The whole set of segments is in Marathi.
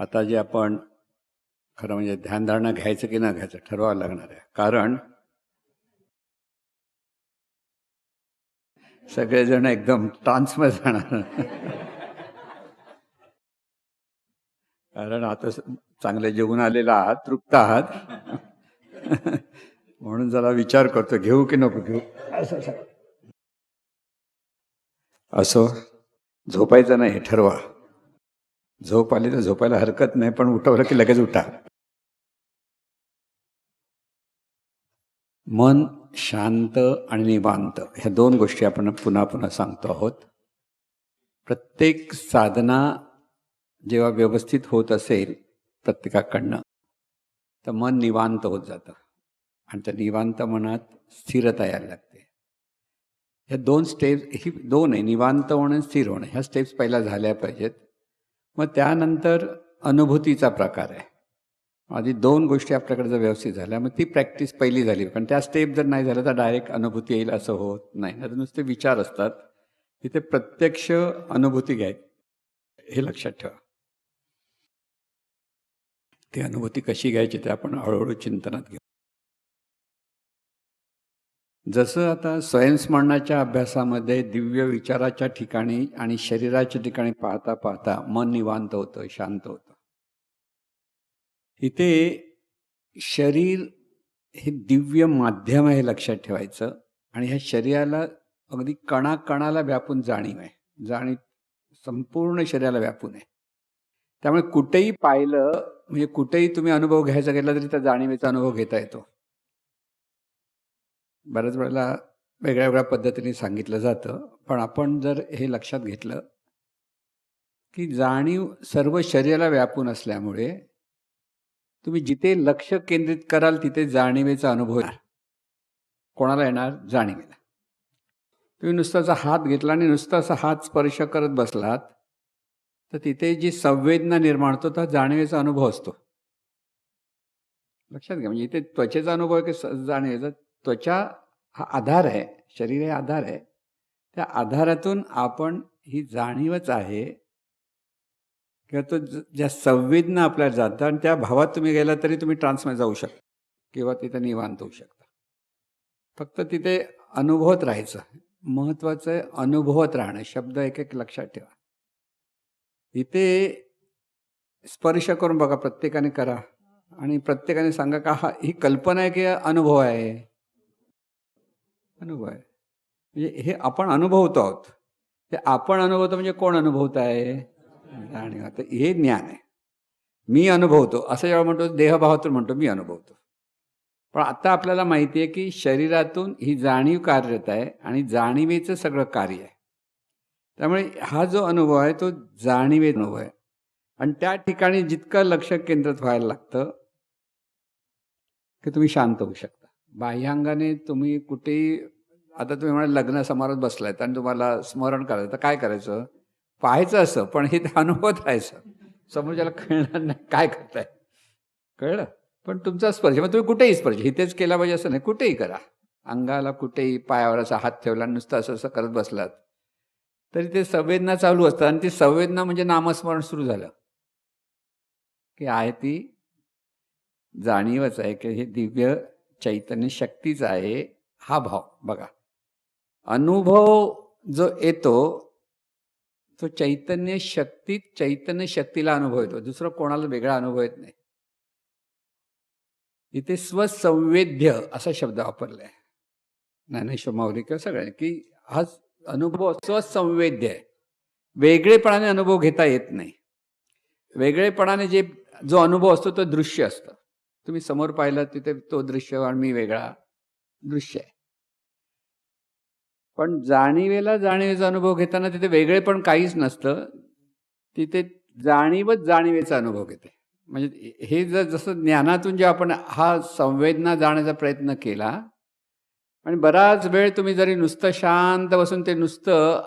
आता जे आपण खरं म्हणजे ध्यानधारणा घ्यायचं की न घ्यायचं ठरवावं लागणार आहे. कारण सगळेजण एकदम ट्रान्समध्ये जाणार. कारण आता चांगले जेवून आलेला आहात तृप्त आहात. म्हणून जरा विचार करतो घेऊ की नको घेऊ? असं असं. असो झोपायचं नाही हे ठरवा. झोप आली तर झोपायला हरकत नाही पण उठवलं की लगेच उठा. मन शांत आणि निवांत ह्या दोन गोष्टी आपण पुन्हा पुन्हा सांगतो आहोत. प्रत्येक साधना जेव्हा व्यवस्थित होत असेल प्रत्येकाकडनं तर मन निवांत होत जातं. आणि त्या निवांत मनात स्थिरता यायला लागते. ह्या दोन स्टेप्स ही दोन आहे निवांत होणं स्थिर होणं. ह्या स्टेप्स पहिल्या झाल्या पाहिजेत. मग त्यानंतर अनुभूतीचा प्रकार आहे. आधी दोन गोष्टी आपल्याकडे जर व्यवस्थित झाल्या मग ती प्रॅक्टिस पहिली झाली. कारण त्या स्टेप जर नाही झाल्या तर डायरेक्ट अनुभूती येईल असं होत नाही. नाही तर नुसते विचार असतात. तिथे प्रत्यक्ष अनुभूती घ्याय हे लक्षात ठेवा. ती अनुभूती कशी घ्यायची ते आपण हळूहळू चिंतनात घेऊ. जसं आता स्वयंस्मरणाच्या अभ्यासामध्ये दिव्य विचाराच्या ठिकाणी आणि शरीराच्या ठिकाणी पाहता पाहता मन निवांत होतं शांत होतं. इथे शरीर हे दिव्य माध्यम आहे लक्षात ठेवायचं आणि ह्या शरीराला अगदी कणाकणाला व्यापून जाणीव आहे. जाणीव संपूर्ण शरीराला व्यापून आहे. त्यामुळे कुठेही पाहिलं म्हणजे कुठेही तुम्ही अनुभव घ्यायचा गेला तरी त्या जाणीवेचा अनुभव घेता येतो. बऱ्याच वेळेला वेगळ्या वेगळ्या पद्धतीने सांगितलं जातं पण आपण जर हे लक्षात घेतलं की जाणीव सर्व शरीराला व्यापून असल्यामुळे तुम्ही जिथे लक्ष केंद्रित कराल तिथे जाणीवेचा अनुभव येणार. कोणाला येणार? जाणीवेला. तुम्ही नुसताचा हात घेतला आणि नुसता असा हात स्पर्श करत बसलात तर तिथे जी संवेदना निर्माण होतो त्या जाणीवेचा अनुभव असतो. लक्षात घ्या म्हणजे इथे त्वचेचा अनुभव आहे की स- जाणीवेचा? त्वचा हा आधार आहे शरीर हे आधार आहे. त्या आधारातून आपण ही जाणीवच आहे किंवा तो ज्या संवेदना आपल्याला जातात आणि त्या भावात तुम्ही गेला तरी तुम्ही ट्रान्समध्ये जाऊ शकता किंवा तिथे निवांत होऊ शकता. फक्त तिथे अनुभवत राहायचं. महत्वाचं आहे अनुभवत राहणं. शब्द एक एक लक्षात ठेवा. इथे स्पर्श करून बघा प्रत्येकाने करा आणि प्रत्येकाने सांगा का हा ही कल्पना आहे की अनुभव आहे? अनुभव आहे. म्हणजे हे आपण अनुभवतो आहोत. ते आपण अनुभवतो म्हणजे कोण अनुभवत आहे जाणीव आता हे ज्ञान आहे. मी अनुभवतो. असं जेव्हा म्हणतो देहभावातून म्हणतो मी अनुभवतो. पण आता आपल्याला माहिती आहे की शरीरातून ही जाणीव कार्यरत आहे आणि जाणीवेचं सगळं कार्य आहे. त्यामुळे हा जो अनुभव आहे तो जाणीवे अनुभव आहे. आणि त्या ठिकाणी जितकं लक्ष केंद्रित व्हायला लागतं की तुम्ही शांत होऊ शकता. बाह्यांगाने तुम्ही कुठेही आता तुम्ही म्हणा लग्न समारोहात बसलायत आणि तुम्हाला स्मरण करायचं तर काय करायचं? पाहायचं असं पण हे अनुभवत राहायचं. समोरच्याला कळणार नाही काय करताय? कळलं? पण तुमचा स्पर्श मग तुम्ही कुठेही स्पर्श इथेच केला पाहिजे असं नाही कुठेही करा. अंगाला कुठेही पायावर असा हात ठेवला नुसतं असं असं करत बसलात. तरी ते संवेदना चालू असतात आणि ती संवेदना म्हणजे नामस्मरण सुरू झालं. की आहे ती जाणीवच आहे की हे दिव्य चैतन्य शक्तीच आहे हा भाव. बघा. अनुभव जो येतो तो चैतन्य शक्तीत चैतन्य शक्तीला अनुभव येतो. दुसरं कोणाला वेगळा अनुभव येत नाही. इथे स्वसंवेद्य असा शब्द वापरलाय. ज्ञानेश्वर माऊली किंवा सगळ्यांनी की हा अनुभव स्वसंवेद्य आहे. वेगळेपणाने अनुभव घेता येत नाही. वेगळेपणाने जे जो अनुभव असतो तो दृश्य असतो. तुम्ही समोर पाहिलं तिथे तो दृश्य आणि मी वेगळा दृश्य आहे. पण जाणीवेला जाणीवेचा अनुभव घेताना तिथे वेगळे पण काहीच नसतं. तिथे जाणीवच जाणीवेचा अनुभव घेते. म्हणजे हे जर जसं ज्ञानातून जे आपण हा संवेदना जाण्याचा प्रयत्न केला आणि बराच वेळ तुम्ही जरी नुसतं शांत बसून ते नुसतं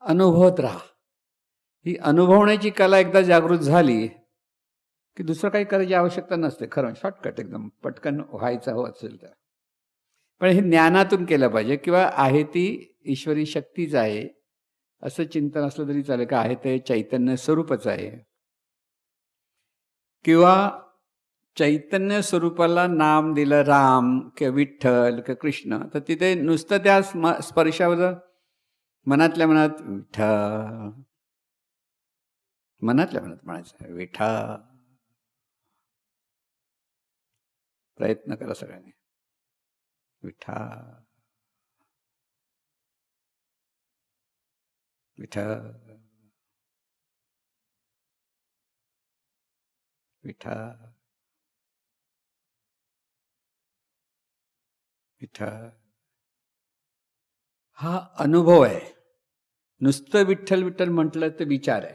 अनुभवत राहा. ही अनुभवण्याची कला एकदा जागृत झाली की दुसरं काही करायची आवश्यकता नसते. खरं म्हणजे शॉर्टकट एकदम. पटकन व्हायचं हवं असेल तर. पण हे ज्ञानातून केलं पाहिजे किंवा आहे ती ईश्वरी शक्तीच आहे. असं चिंतन असलं तरी चालेल. का आहे ते चैतन्य स्वरूपच आहे. किंवा चैतन्य स्वरूपाला नाम दिलं राम किंवा विठ्ठल किंवा कृष्ण तर तिथे नुसतं त्या स्म स्पर्शावर मनातल्या मनात विठ्ठ मनातल्या मनात म्हणायचं विठा प्रयत्न करा सगळ्यांनी. विठा विठा विठा विठा हा अनुभव आहे. नुसतं विठ्ठल विठ्ठल म्हटलं तर विचार आहे.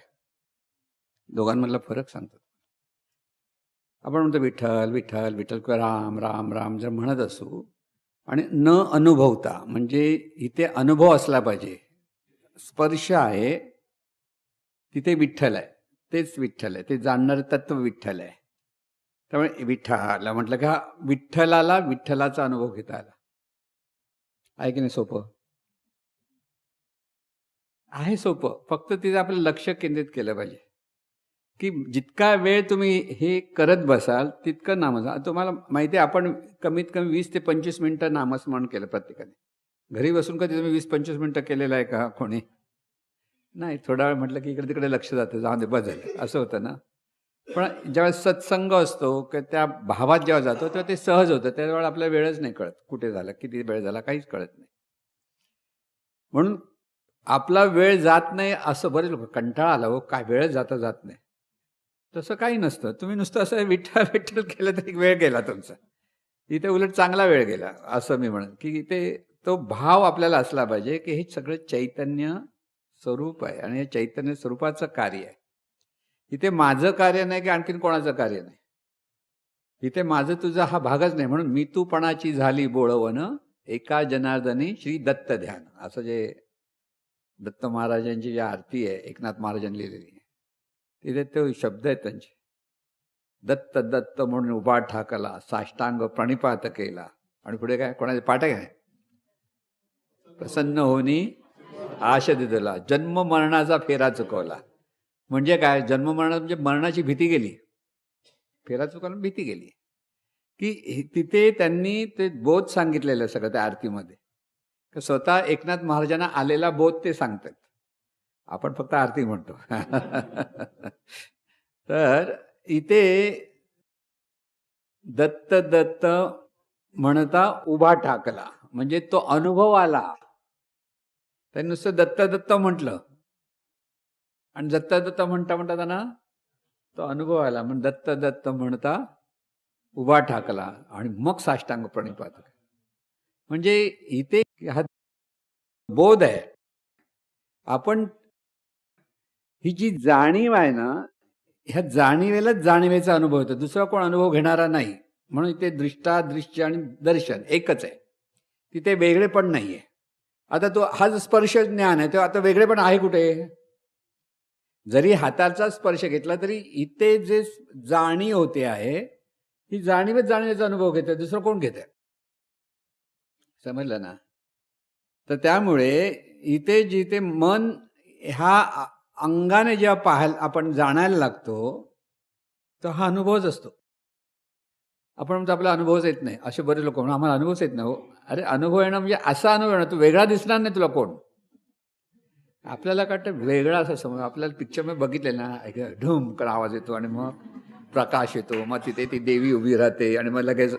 दोघांमधला फरक सांगतो. आपण म्हणतो विठ्ठल विठ्ठल विठ्ठल किंवा राम राम राम जर म्हणत असू आणि न अनुभवता म्हणजे इथे अनुभव असला पाहिजे स्पर्श आहे तिथे विठ्ठल आहे तेच विठ्ठल आहे ते जाणणारं तत्व विठ्ठल आहे. त्यामुळे विठ्ठल म्हटलं का विठ्ठलाला विठ्ठलाचा अनुभव घेता आला. आहे की नाही सोपं? आहे सोपं फक्त तिथे आपलं लक्ष केंद्रित केलं पाहिजे. की जितका वेळ तुम्ही हे करत बसाल तितकं नामस्मरण तुम्हाला माहिती आहे आपण कमीत कमी वीस ते पंचवीस मिनटं नामस्मरण केलं प्रत्येकाने. घरी बसून कधी तुम्ही वीस पंचवीस मिनटं केलेलं आहे का कोणी? नाही थोडा वेळ म्हटलं की इकडे तिकडे लक्ष जातं जाऊ दे बदल असं होतं ना? पण ज्यावेळेस सत्संग असतो की त्या भावात जेव्हा जातो तेव्हा ते सहज होतं. त्यावेळेला आपल्याला वेळच नाही कळत कुठे झाला किती वेळ झाला काहीच कळत नाही. म्हणून आपला वेळ जात नाही असं बरेच लोक कंटाळा आला हो काय वेळच जाता जात नाही. तसं काही नसतं. तुम्ही नुसतं असं विठ्ठल विठ्ठल केलं तरी वेळ गेला तुमचा. इथे उलट चांगला वेळ गेला असं मी म्हणेन. की इथे तो भाव आपल्याला असला पाहिजे की हे सगळं चैतन्य स्वरूप आहे आणि हे चैतन्य स्वरूपाचं कार्य आहे. इथे माझं कार्य नाही की आणखीन कोणाचं कार्य नाही. इथे माझं तुझा हा भागच नाही. म्हणून मी तूपणाची झाली बोळवण एका जनार्दनी श्री दत्त ध्यान. असं जे दत्त महाराजांची जी आरती आहे एकनाथ महाराजांनी लिहिलेली आहे. तिथे तो शब्द आहेत त्यांचे. दत्त दत्त म्हणून उभा ठाकला साष्टांग प्रणिपात केला. आणि पुढे काय? कोणाचे? पाठ काय प्रसन्न होनी आश दिला. जन्म मरणाचा फेरा चुकवला. म्हणजे काय? जन्म मरणा म्हणजे मरणाची भीती गेली. फेरा चुकवला भीती गेली. की तिथे त्यांनी ते बोध सांगितलेलं सगळं त्या आरतीमध्ये. तर स्वतः एकनाथ महाराजांना आलेला बोध ते सांगतात. आपण फक्त आरती म्हणतो. तर इथे दत्त दत्त म्हणता उभा ठाकला. म्हणजे तो अनुभव आला. त्यांनी नुसतं दत्त दत्त म्हटलं. आणि दत्त दत्त म्हणता म्हणता त्यांना तो अनुभव आला. म्हणून दत्त दत्त म्हणता उभा ठाकला. आणि मग साष्टांग प्रणिपात. म्हणजे इथे हा बोध आहे. आपण ही जी जाणीव आहे ना ह्या जाणीवेलाच जाणीवेचा अनुभव येतो. दुसरा कोण अनुभव घेणारा नाही. म्हणून इथे दृष्टा दृश्य आणि दर्शन एकच आहे. तिथे वेगळेपण आहे आता तो हा जो स्पर्श ज्ञान आहे तो आता वेगळेपण आहे कुठे? जरी हाताचा स्पर्श घेतला तरी इथे जे जाणीव होते आहे ही जाणीवच जाणीवेचा अनुभव घेते. दुसरं कोण घेत? समजलं ना? तर त्यामुळे इथे जिथे मन ह्या अंगाने जेव्हा पाहायला आपण जाणायला लागतो तर हा अनुभवच असतो. आपण म्हणतो आपला अनुभवच येत नाही. असे बरे लोक म्हणून आम्हाला अनुभवच येत नाही. हो. अरे अनुभव येणं म्हणजे असा अनुभव येणं तू वेगळा दिसणार नाही तुला कोण. आपल्याला काय वाटतं वेगळा असं समज आपल्याला पिक्चरमध्ये बघितले ना ऐक, ढुम कर आवाज येतो आणि मग प्रकाश येतो मग तिथे ती देवी उभी राहते आणि मग लगेच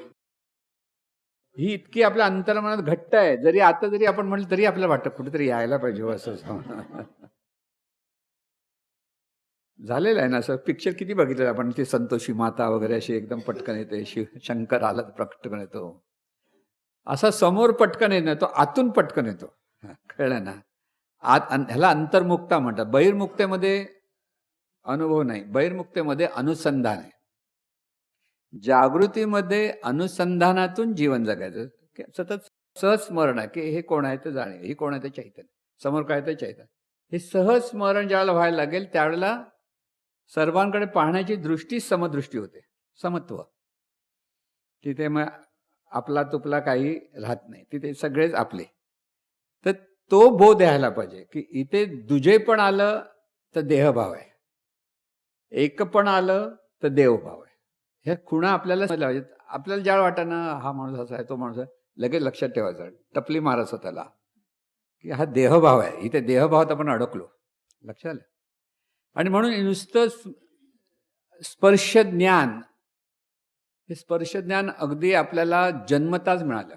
ही इतकी आपल्या अंतर्मनात घट्ट आहे जरी आता जरी आपण म्हटलं तरी आपल्याला वाटतं कुठेतरी यायला पाहिजे हो असं. झालेलं आहे ना असं? पिक्चर किती बघितलं आपण? ती संतोषी माता वगैरे अशी एकदम पटकन येते शिव शंकर आला तर पटकन येतो. असा समोर पटकन येत नाही तो आतून पटकन येतो. कळलं ना? आत ह्याला अंतर्मुक्ता म्हणतात. बहिर्मुक्तेमध्ये अनुभव नाही. बहिर्मुक्तेमध्ये अनुसंधान आहे. जागृतीमध्ये अनुसंधानातून जीवन जगायचं. सतत सहज स्मरण आहे. की हे कोण आहे ते जाणे. हे कोण आहे ते चैतन्य. समोर काय ते चैतन्य. हे सहज स्मरण ज्यावेळेला व्हायला लागेल त्यावेळेला सर्वांकडे पाहण्याची दृष्टी समदृष्टी होते. समत्व. तिथे मग आपला तुपला काही राहत नाही. तिथे सगळेच आपले. तर तो बोध द्यायला पाहिजे की इथे दुजे पण आलं तर देहभाव आहे. एक पण आलं तर देवभाव आहे. ह्या खुणा आपल्याला समजल्या पाहिजेत आपल्याला ज्या वाटतं ना हा माणूस असा आहे तो माणूस आहे लगेच लक्षात ठेवायचा. टपली मारायचं त्याला की हा देहभाव आहे. इथे देहभावात आपण अडकलो. लक्षात आलं? आणि म्हणून नुसतं स्पर्श ज्ञान हे स्पर्श ज्ञान अगदी आपल्याला जन्मताच मिळालं.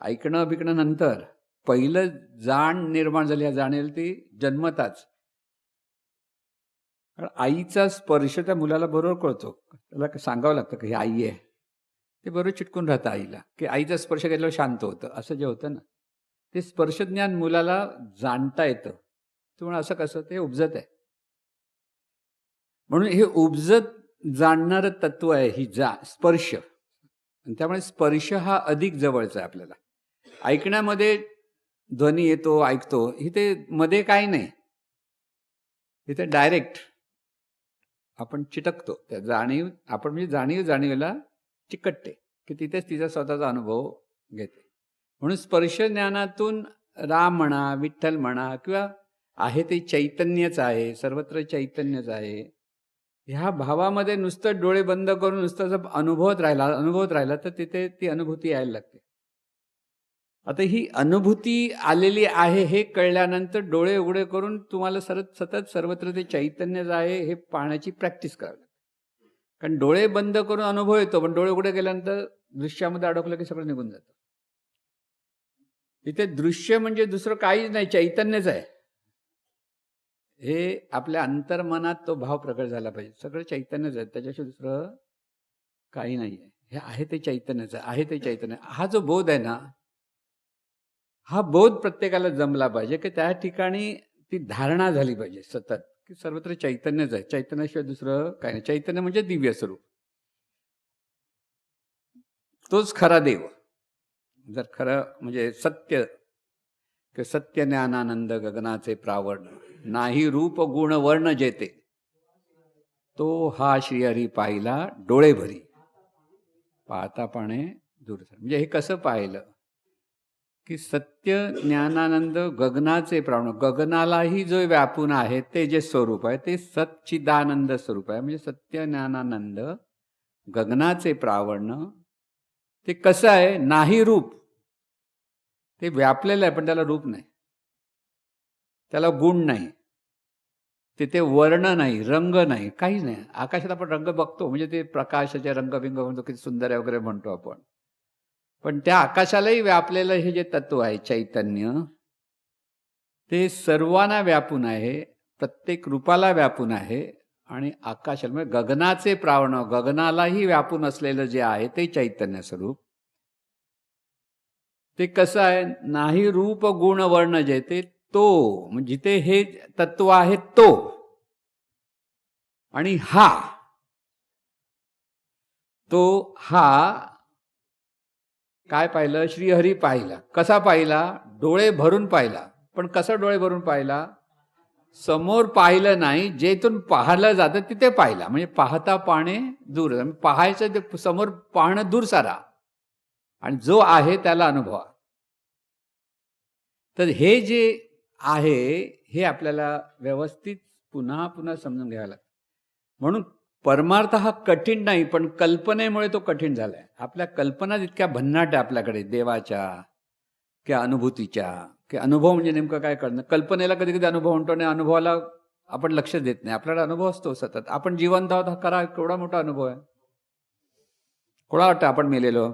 ऐकणं बिकणं नंतर पहिलं जाण निर्माण झाली या जाणील ती जन्मताच. आईचा स्पर्श त्या मुलाला बरोबर कळतो. त्याला सांगावं लागतं की ही आई आहे. ते बरोबर चिटकून राहतं आईला की आईचा स्पर्श घेतल्यावर शांत होतं. असं जे होतं ना ते स्पर्शज्ञान मुलाला जाणता येतं. त्यामुळे असं कसं ते उपजत आहे. म्हणून हे उपजत जाणणारं तत्व आहे ही जा स्पर्श. आणि त्यामुळे स्पर्श हा अधिक जवळचा आहे आपल्याला. ऐकण्यामध्ये ध्वनी येतो ऐकतो इथे मध्ये काही नाही. इथे डायरेक्ट आपण चिटकतो. त्या जाणीव आपण म्हणजे जाणीव जाणीवेला चिकटते. की तिथेच तिचा स्वतःचा अनुभव घेते. म्हणून स्पर्श ज्ञानातून राम म्हणा विठ्ठल म्हणा किंवा आहे ते चैतन्यच आहे सर्वत्र चैतन्यच आहे. ह्या भावामध्ये नुसतं डोळे बंद करून नुसतं जर अनुभवत राहिला अनुभवत राहिला तर तिथे ती अनुभूती यायला लागते. आता ही अनुभूती आलेली आहे हे कळल्यानंतर डोळे उघडे करून तुम्हाला सरत सतत सर्वत्र ते चैतन्यच आहे हे पाहण्याची प्रॅक्टिस करावी लागते. कारण डोळे बंद करून अनुभव येतो पण डोळे उघडे गेल्यानंतर दृश्यामध्ये अडकलं की सगळं निघून जातं. इथे दृश्य म्हणजे दुसरं काहीच नाही चैतन्यच आहे. हे आपल्या अंतर्मनात तो भाव प्रकट झाला पाहिजे. सगळं चैतन्यच आहे. त्याच्याशिवाय दुसरं काही नाही आहे. हे आहे ते चैतन्यच आहे. ते चैतन्य हा जो बोध आहे ना हा बोध प्रत्येकाला जमला पाहिजे की त्या ठिकाणी ती धारणा झाली पाहिजे सतत की सर्वत्र चैतन्यच आहे. चैतन्याशिवाय दुसरं काही नाही. चैतन्य म्हणजे दिव्य स्वरूप. तोच खरा देव. जर खरं म्हणजे सत्य सत्य ज्ञानानंद गगनाचे प्रावण नाही रूप गुण वर्ण जेते. तो हा श्रीहरी पाहिला डोळे भरी. पाहता पाणे दूर म्हणजे हे कसं पाहिलं? की सत्य ज्ञानानंद गगनाचे प्राण गगनालाही जो व्यापून आहे ते जे स्वरूप आहे ते सच्चिदानंद स्वरूप आहे. म्हणजे सत्य ज्ञानानंद गगनाचे प्रावण ते कसं आहे? नाही रूप. ते व्यापलेलं आहे पण त्याला रूप नाही. त्याला गुण नाही. तिथे वर्ण नाही रंग नाही काहीच नाही. आकाशात आपण रंग बघतो म्हणजे ते प्रकाशाचे रंगबिंग म्हणतो किती सुंदर आहे वगैरे म्हणतो आपण. पण त्या आकाशालाही व्यापलेलं हे जे तत्व आहे चैतन्य ते सर्वांना व्यापून आहे प्रत्येक रूपाला व्यापून आहे आणि आकाशाला म्हणजे गगनाचे प्रावण गगनालाही व्यापून असलेलं जे आहे ते चैतन्य स्वरूप. ते कसं आहे नाही रूप गुण वर्ण जे ते तो म्हणजे जिथे हे तत्व आहे तो. आणि हा. तो हा. काय पाहिलं? श्रीहरी पाहिला. कसा पाहिला? डोळे भरून पाहिला. पण कसा डोळे भरून पाहिला? समोर पाहिलं नाही. जेथून पाहिलं जातं तिथे पाहिला. म्हणजे पाहता पाहणे दूर. पाहायचं ते समोर पाहणं दूर सारा. आणि जो आहे त्याला अनुभवा. तर हे जे आहे हे आपल्याला व्यवस्थित पुन्हा पुन्हा समजून घ्यावं लागतं. म्हणून परमार्थ हा कठीण नाही पण कल्पनेमुळे तो कठीण झालाय. आपल्या कल्पना जितक्या भन्नाट आहे आपल्याकडे देवाच्या किंवा अनुभूतीच्या की अनुभव म्हणजे नेमकं काय करणं कल्पनेला कधी कधी अनुभव म्हणतो आणि अनुभवाला आपण लक्ष देत नाही. आपल्याला अनुभव असतो सतत. आपण जिवंत आहोत हा करा केवढा मोठा अनुभव आहे. कोणा वाटतं आपण मेलेलो?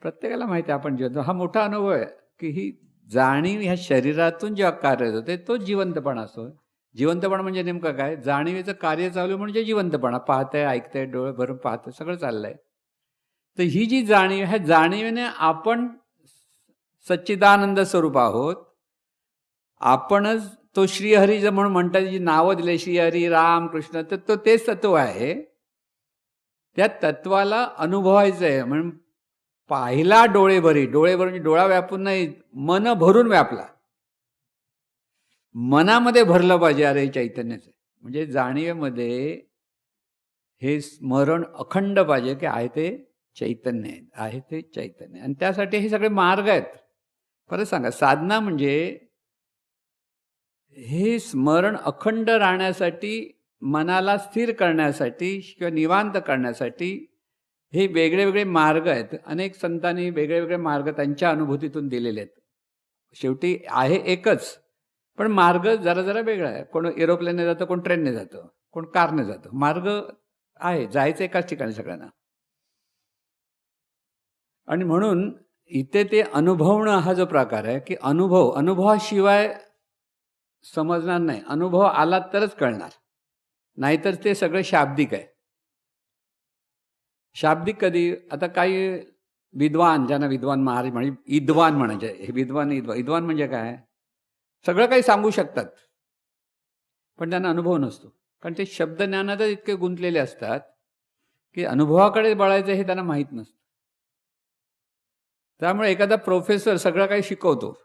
प्रत्येकाला माहिती आहे आपण जिवंत हा मोठा अनुभव आहे. की ही जाणीव ह्या शरीरातून जेव्हा कार्य होते तो जिवंतपणा असतो. जिवंतपणा म्हणजे नेमकं काय? जाणीवेचं कार्य चालू म्हणजे जिवंतपणा. पाहतंय ऐकतंय डोळे भरून पाहतंय सगळं चाललंय. तर ही जी जाणीव ह्या जाणीवेने आपण सच्चिदानंद स्वरूप आहोत. आपणच तो श्रीहरी जर म्हणून म्हणतात जी नावं दिले श्रीहरी राम कृष्ण तर तो तेच तत्व आहे. त्या तत्वाला अनुभवायचं आहे म्हणून पाहिला डोळे भरी डोळे भरून म्हणजे डोळा व्यापून नाही मन भरून व्यापला. मनामध्ये भरलं पाहिजे अरे चैतन्याचं. म्हणजे जाणीवेमध्ये हे स्मरण अखंड पाहिजे की आहे ते चैतन्य आहे आहे ते चैतन्य. आणि त्यासाठी हे सगळे मार्ग आहेत. परत सांगा साधना म्हणजे हे स्मरण अखंड राहण्यासाठी मनाला स्थिर करण्यासाठी किंवा निवांत करण्यासाठी हे वेगळे वेगळे मार्ग आहेत. अनेक संतांनी वेगळे वेगळे मार्ग त्यांच्या अनुभूतीतून दिलेले आहेत. शेवटी आहे एकच पण मार्ग जरा जरा वेगळा आहे. कोण एरोप्लेनने जातं कोण ट्रेनने जातं कोण कारने जातं. मार्ग आहे जायचं एकाच ठिकाणी सगळ्यांना. आणि म्हणून इथे ते अनुभवणं हा जो प्रकार आहे की अनुभव अनुभवाशिवाय समजणार नाही. अनुभव आला तरच कळणार. नाहीतर ते सगळं शाब्दिक आहे. शाब्दिक कधी आता काही विद्वान ज्यांना विद्वान महाराज म्हणजे इद्वान म्हणायचे हे विद्वान इद्वान इद्वान म्हणजे काय? सगळं काही सांगू शकतात पण त्यांना अनुभव नसतो. कारण ते शब्द ज्ञानातच इतके गुंतलेले असतात की अनुभवाकडे बळायचं हे त्यांना माहीत नसतं. त्यामुळे एखादा प्रोफेसर सगळं काही शिकवतो.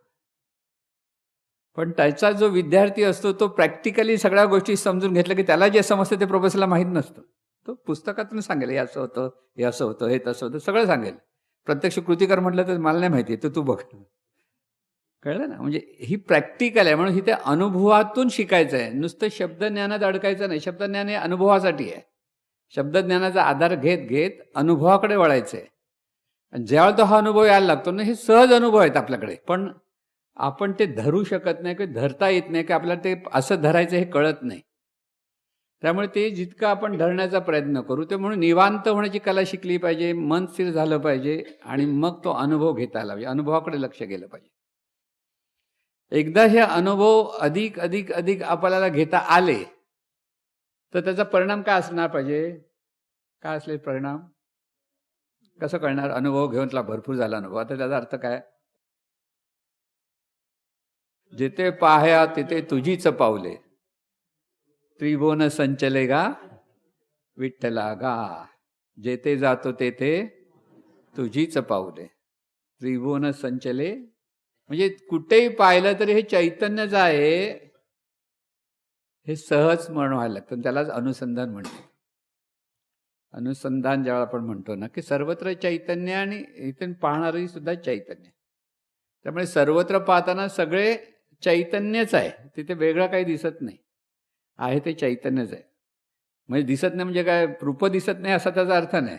पण त्याचा जो विद्यार्थी असतो तो प्रॅक्टिकली सगळ्या गोष्टी समजून घेतल्या की त्याला जे समजतं ते प्रोफेसरला माहीत नसतं. तो पुस्तकातून सांगेल हे असं होतं हे असं होतं हे तसं होतं सगळं सांगेल. प्रत्यक्ष कृतीकर म्हटलं तर मला नाही माहिती तर तू बघ. कळलं ना? म्हणजे ही प्रॅक्टिकल आहे म्हणून ही त्या अनुभवातून शिकायचं आहे. नुसतं शब्दज्ञानात अडकायचं नाही. शब्दज्ञान हे अनुभवासाठी आहे. शब्दज्ञानाचा आधार घेत घेत अनुभवाकडे वळायचं आहे. आणि ज्यावेळेला तो हा अनुभव यायला लागतो ना हे सहज अनुभव आहेत आपल्याकडे. पण आपण ते धरू शकत नाही किंवा धरता येत नाही की आपल्याला ते असं धरायचं हे कळत नाही. त्यामुळे ते जितकं आपण धरण्याचा प्रयत्न करू ते म्हणून निवांत होण्याची कला शिकली पाहिजे मन स्थिर झालं पाहिजे आणि मग तो अनुभव घेता आला पाहिजे अनुभवाकडे लक्ष गेलं पाहिजे. एकदा हे अनुभव अधिक अधिक अधिक आपल्याला घेता आले तर त्याचा परिणाम काय असणार पाहिजे? काय असले परिणाम? कसं कळणार? अनुभव घेऊन तुला भरपूर झाला अनुभव. आता त्याचा अर्थ काय? जिथे पाहया तिथे तुझीच पावले. त्रिभुवन संचले गा विठ्ठला गा जेथे जातो तेथे तुझीच पावले त्रिभुवन संचले. म्हणजे कुठेही पाहिलं तरी हे चैतन्यच आहे. हे सहज म्हण व्हायला लागतं त्यालाच अनुसंधान म्हणतो अनुसंधान ज्यावेळा आपण म्हणतो ना की सर्वत्र चैतन्य आणि इथून पाहणारही सुद्धा चैतन्य. त्यामुळे सर्वत्र पाहताना सगळे चैतन्यच आहे. तिथे वेगळं काही दिसत नाही. आहे ते चैतन्यच आहे. म्हणजे दिसत नाही म्हणजे काय रूप दिसत नाही असा त्याचा अर्थ नाही.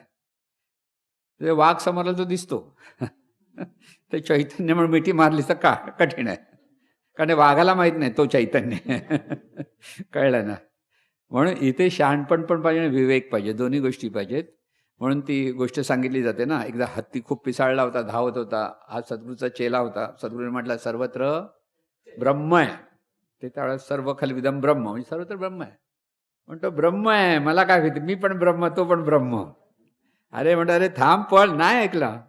ते वाघ समोरला तो दिसतो ते चैतन्य म्हणून मिठी मारली तर का कठीण आहे. कारण वाघाला माहीत नाही तो चैतन्य. कळलं ना? म्हणून इथे शहाणपण पण पाहिजे आणि विवेक पाहिजे. दोन्ही गोष्टी पाहिजेत. म्हणून ती गोष्ट सांगितली जाते ना एकदा हत्ती खूप पिसाळला होता धावत होता हा सद्गुरूचा चेला होता. सद्गुरूने म्हटला सर्वत्र ब्रह्म आहे. ते त्यावेळेस सर्व खलविदम ब्रह्म म्हणजे सर्वत्र ब्रह्म आहे. म्हणतो ब्रह्म आहे मला काय माहिती मी पण ब्रह्म तो पण ब्रह्म. अरे म्हणतो अरे थांब पळ नाही ऐकला.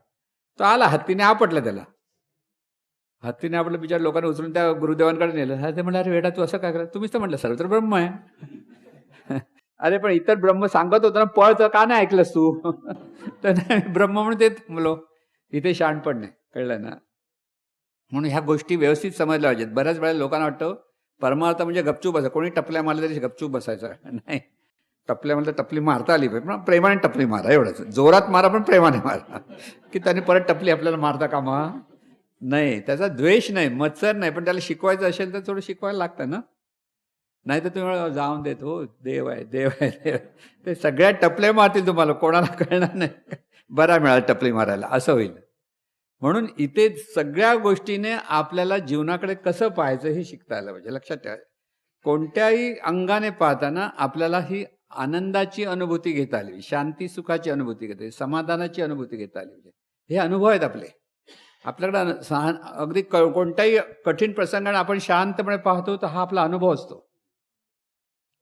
तो आला हत्तीने आपटलं त्याला. हत्तीने आपलं बिचार लोकांना उचलून त्या गुरुदेवांकडे नेलं. ते म्हणलं अरे वेडा तू असं काय करा तुम्हीच तर म्हटलं सर्वत्र ब्रह्म आहे. अरे पण इतर ब्रह्म सांगत होतं ना पळचं का नाही ऐकलंस तू? तर नाही ब्रह्म म्हणून ते थांबलो इथे शहाणपण नाही. कळलं ना? म्हणून ह्या गोष्टी व्यवस्थित समजल्या पाहिजेत. बऱ्याच वेळा लोकांना वाटतं परमार्थ म्हणजे गपचूप बसा कोणी टपल्या मारल्या तरी गपचूप बसायचं. नाही. टपल्या म्हणलं टपली मारता आली पाहिजे. पण प्रेमाने टपली मारा एवढंच. जोरात मारा पण प्रेमाने मारा. की त्याने परत टपली आपल्याला मारता कामा? नाही. त्याचा द्वेष नाही मत्सर नाही. पण त्याला शिकवायचं असेल तर थोडं शिकवायला लागतं ना. नाही तर तुम्ही जाऊन देत हो देव आहे देव आहे देव ते सगळ्या टपल्या मारतील तुम्हाला. कोणाला कळणार नाही. बरा मिळाला टपली मारायला. असं होईल. म्हणून इथे सगळ्या गोष्टीने आपल्याला जीवनाकडे कसं पाहायचं हे शिकता आलं पाहिजे. लक्षात ठेवा. कोणत्याही अंगाने पाहताना आपल्याला ही आनंदाची अनुभूती घेता आली पाहिजे, शांती सुखाची अनुभूती घेता आली, समाधानाची अनुभूती घेता आली पाहिजे. हे अनुभव आहेत आपले. आपल्याकडे सहान अगदी क कोणत्याही कठीण प्रसंगाने आपण शांतपणे पाहतो तर हा आपला अनुभव असतो.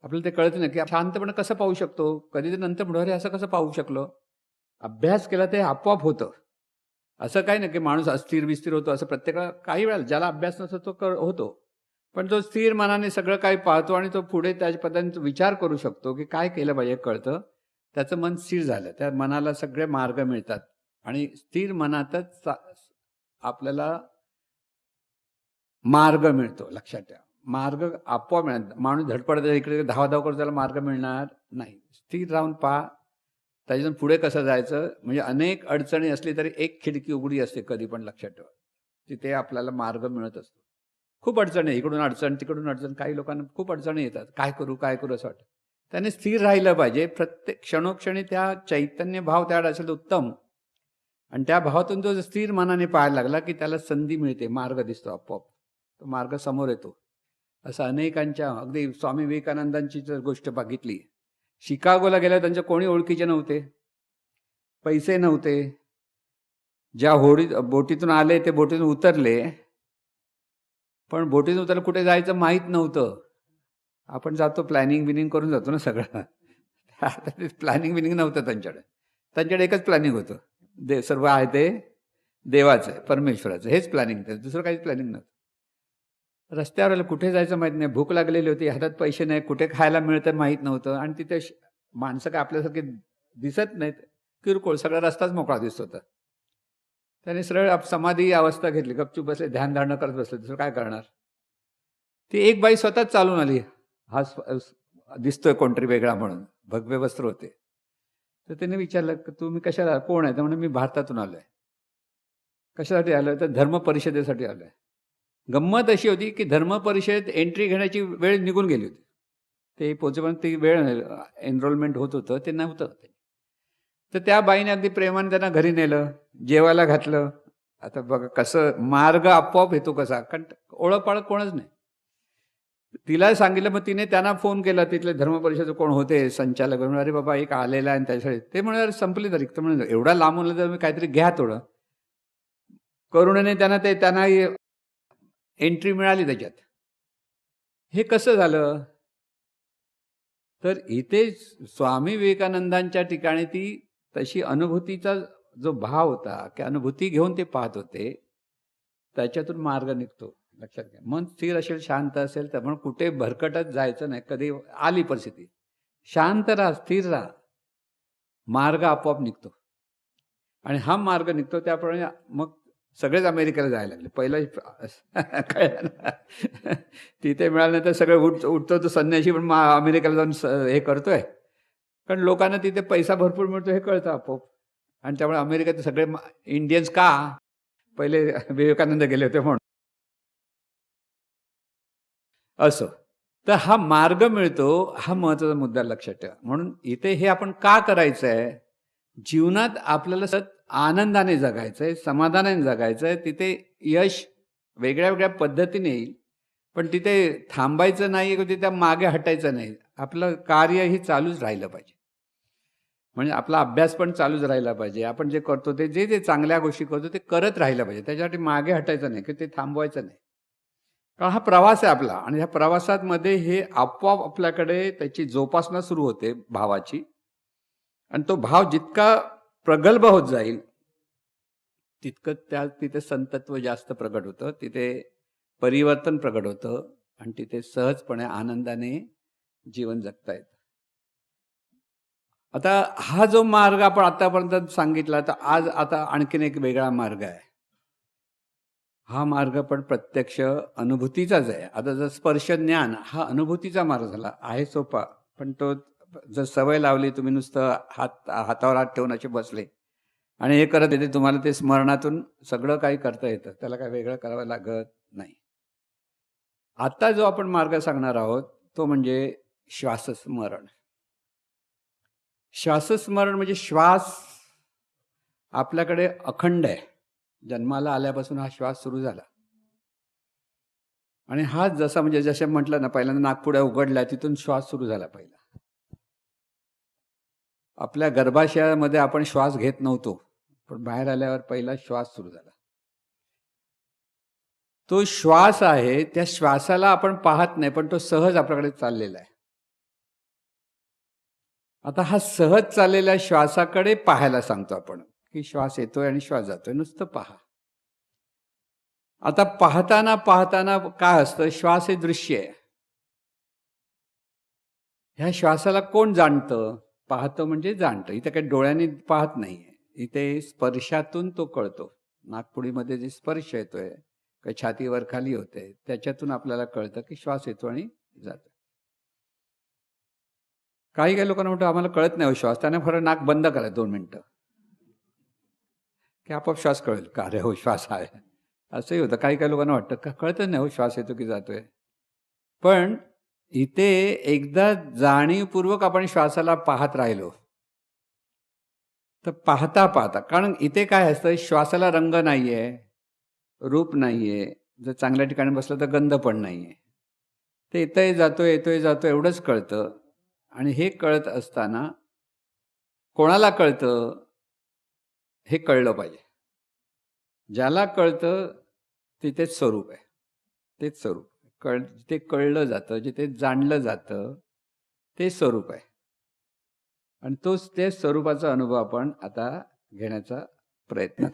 आपल्याला ते कळत नाही की शांतपणे कसं पाहू शकतो? कधी तर नंतर म्हणतो असं कसं पाहू शकलो? अभ्यास केला ते आपोआप होतं. असं काही नाही की माणूस अस्थिर विस्थिर होतो असं प्रत्येकाला काही वेळा ज्याला अभ्यास नसतो तो कर होतो. पण तो स्थिर मनाने सगळं काही पाहतो आणि तो पुढे त्या पद्धतीने विचार करू शकतो की काय केलं पाहिजे कळतं. त्याचं मन स्थिर झालं. त्या मनाला सगळे मार्ग मिळतात. आणि स्थिर मनातच आपल्याला मार्ग मिळतो लक्षात ठेवा. मार्ग आपोआप मिळणार माणूस धडपड इकडे धावाधाव करतो त्याला मार्ग मिळणार नाही. स्थिर राहून पहा. त्याच्यातून पुढे कसं जायचं? म्हणजे अनेक अडचणी असली तरी एक खिडकी उघडी असते कधी पण लक्षात ठेवा. तिथे आपल्याला मार्ग मिळत असतो. खूप अडचणी आहे. इकडून अडचण तिकडून अडचण. काही लोकांना खूप अडचणी येतात. काय करू काय करू असं वाटतं. त्याने स्थिर राहिलं पाहिजे. प्रत्येक क्षणोक्षणी त्या चैतन्य भाव त्याड असेल उत्तम. आणि त्या भावातून जो स्थिर मनाने पाहायला लागला की त्याला संधी मिळते. मार्ग दिसतो आपोआप. तो मार्ग समोर येतो. असं अनेकांच्या अगदी स्वामी विवेकानंदांची जर गोष्ट बघितली शिकागोला गेल्यावर त्यांच्या कोणी ओळखीचे नव्हते? पैसे नव्हते. ज्या होडी बोटीतून आले ते बोटीतून उतरले. पण बोटीतून उतरलं कुठे जायचं माहीत नव्हतं. आपण जातो प्लॅनिंग बिनिंग करून जातो ना सगळं. प्लॅनिंग बिनिंग नव्हतं त्यांच्याकडे. त्यांच्याकडे एकच प्लॅनिंग होतं. दे सर्व आहे ते देवाचं आहे परमेश्वराचं हेच प्लॅनिंग त्याचं दुसरं काहीच प्लॅनिंग नव्हतं. रस्त्यावर कुठे जायचं माहीत नाही. भूक लागलेली होती. हातात पैसे नाही. कुठे खायला मिळतं माहीत नव्हतं. आणि तिथे श- माणसं काय आपल्यासारखे दिसत नाहीत. किरकोळ सगळा रस्ताच मोकळा दिसत होता. त्याने सरळ आप- समाधी अवस्था घेतली. गपचूप बसले. ध्यान धारणं करत बसले. दुसरं काय करणार? ती एक बाई स्वतःच चालून आली. हा स्व- दिसतोय कोणतरी वेगळा म्हणून. भगवे वस्त्र होते. तर त्याने विचारलं की तुम्ही कशाला? कोण आहे? तर म्हणून मी भारतातून आलो आहे कशासाठी आलो तर धर्म परिषदेसाठी आलो आहे गंमत अशी होती की धर्म परिषदेत एंट्री घेण्याची वेळ निघून गेली होती. ते पोचेपर्यंत ती वेळ एनरोलमेंट होत होतं ते नव्हतं. तर त्या बाईने अगदी प्रेमाने त्यांना घरी नेलं जेवायला घातलं. आता बघा कसं मार्ग आपोआप येतो कसा कारण ओळखपाळख कोणच नाही. तिला सांगितलं मग तिने त्यांना फोन केला तिथले धर्म परिषद कोण होते संचालक म्हणून अरे बाबा एक आलेला आहे आणि त्याच्यासाठी. ते म्हणे अरे संपली तारीख तर म्हणजे एवढा लांबून तर मी काहीतरी घ्या थोडं. करुणेने त्यांना ते त्यांना एंट्री मिळाली त्याच्यात. हे कसं झालं? तर इथे स्वामी विवेकानंदांच्या ठिकाणी ती तशी अनुभूतीचा जो भाव होता की अनुभूती घेऊन ते पाहत होते त्याच्यातून मार्ग निघतो. लक्षात घ्या. मन स्थिर असेल शांत असेल तर म्हणून कुठे भरकटत जायचं नाही. कधी आली परिस्थिती. शांत राहा स्थिर राहा. मार्ग आपोआप निघतो. आणि हा मार्ग निघतो त्याप्रमाणे मग सगळेच अमेरिकेला जायला लागले. पहिला कळलं तिथे मिळाल्यानंतर सगळे उठ उठतो तो संन्याशी पण मा- अमेरिकेला जाऊन हे करतोय. कारण लोकांना तिथे पैसा भरपूर मिळतो हे कळतं आपोआप. आणि त्यामुळे अमेरिकेत सगळे इंडियन्स का? पहिले विवेकानंद गेले होते म्हणून. असो. तर हा मार्ग मिळतो हा महत्त्वाचा मुद्दा लक्षात ठेवा. म्हणून इथे हे आपण का करायचं आहे जीवनात आपल्याला सत आनंदाने जगायचं आहे समाधानाने जगायचं आहे तिथे यश वेगळ्या वेगळ्या पद्धतीने येईल. पण तिथे थांबायचं नाही किंवा तिथे मागे हटायचं नाही. आपलं कार्य ही चालूच राहिलं पाहिजे. म्हणजे आपला अभ्यास पण चालूच राहिला पाहिजे. आपण जे करतो ते जे जे चांगल्या गोष्टी करतो ते करत राहिलं पाहिजे. त्याच्यासाठी मागे हटायचं नाही की ते थांबवायचं नाही. कारण हा प्रवास आहे आपला. आणि ह्या प्रवासामध्ये हे आपोआप आपल्याकडे त्याची जोपासना सुरू होते भावाची. आणि तो भाव जितका प्रगल्भ होत जाईल तितकं त्या तिथे संतत्व जास्त प्रगट होतं तिथे परिवर्तन प्रगट होतं आणि तिथे सहजपणे आनंदाने जीवन जगता येतं. आता हा जो मार्ग आपण आतापर्यंत सांगितला तर आज आता आणखीन एक वेगळा मार्ग आहे. हा मार्ग पण प्रत्यक्ष अनुभूतीचाच आहे. आता जर स्पर्श ज्ञान हा अनुभूतीचा मार्ग झाला आहे सोपा पण तो जर सवय लावली तुम्ही नुसतं हात हातावर हात ठेवून असे बसले. आणि हे करत येते तुम्हाला ते स्मरणातून सगळं काही करता येतं. त्याला काही वेगळं करावं लागत नाही. आता जो आपण मार्ग सांगणार आहोत तो म्हणजे श्वासस्मरण. श्वासस्मरण म्हणजे श्वास आपल्याकडे अखंड आहे. जन्माला आल्यापासून हा श्वास सुरू झाला. आणि हा जसा म्हणजे जसे म्हटलं ना पहिल्यांदा नागपुड्या उघडल्या तिथून श्वास सुरू झाला पहिला. आपल्या गर्भाशयामध्ये आपण श्वास घेत नव्हतो पण बाहेर आल्यावर पहिला श्वास सुरू झाला. तो श्वास आहे त्या श्वासाला आपण पाहत नाही पण तो सहज आपल्याकडे चाललेला आहे. आता हा सहज चाललेल्या श्वासाकडे पाहायला सांगतो आपण की श्वास येतोय आणि श्वास जातोय नुसतं पहा. आता पाहताना पाहताना काय असतं श्वास हे दृश्य आहे. ह्या श्वासाला कोण जाणतं? पाहतो म्हणजे जाणतं. इथे काही डोळ्याने पाहत नाहीये. इथे स्पर्शातून तो कळतो. नागपुडीमध्ये जे स्पर्श येतोय काही छातीवर खाली होते त्याच्यातून आपल्याला कळतं की श्वास येतो आणि जातो. काही काही लोकांना म्हणतो आम्हाला कळत नाही हो श्वास. त्याने खरं नाक बंद करा दोन मिनटं. की आपोआप श्वास कळेल. का अरे हो श्वास आहे. असंही होतं. काही काही लोकांना वाटतं का कळतच नाही हो श्वास येतो की जातोय. पण इथे एकदा जाणीवपूर्वक आपण श्वासाला पाहत राहिलो तर पाहता पाहता कारण इथे काय असतं श्वासाला रंग नाही आहे रूप नाहीये जर चांगल्या ठिकाणी बसलं तर गंध पण नाही आहे ते येतोय जातोय येतोय जातोय एवढंच कळतं. आणि हे कळत असताना कोणाला कळतं हे कळलं पाहिजे. ज्याला कळतं तिथेच स्वरूप आहे. तेच स्वरूप. कळ जिथे कळलं जातं जिथे जाणलं जातं ते स्वरूप आहे. आणि तोच ते स्वरूपाचा अनुभव आपण आता घेण्याचा प्रयत्न